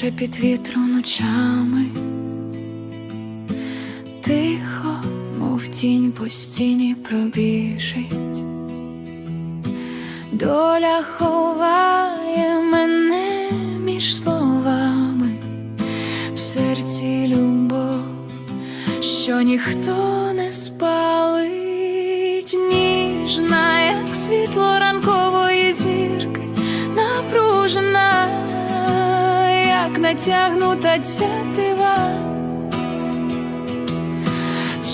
шепіт вітру ночами, тихо, мов тінь по стіні пробіжить, доля ховає мене між словами, в серці любов, що ніхто не спалить, ніжна, як світло натягнута тятива.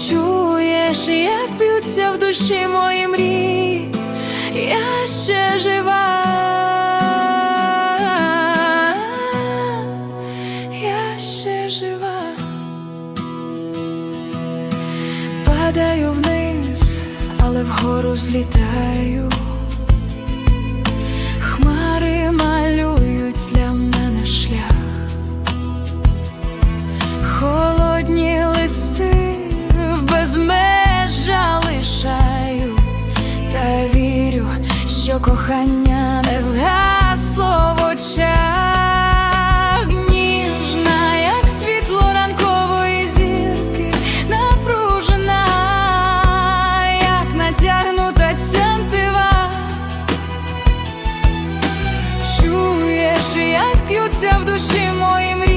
Чуєш, як б'ються в душі мої мрії, я ще жива. Я ще жива. Падаю вниз, але вгору злітаю. Що кохання не згасло в очах. Ніжна, як світло ранкової зірки, напружена, як натягнута тянтива. Чуєш, як б'ються в душі мої мрії,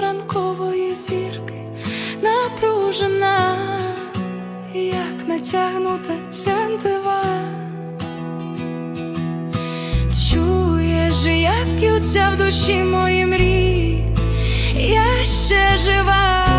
ранкової зірки, напружена, як натягнута тянтива. Чуєш, як б'ються в душі мої мрії, я ще жива.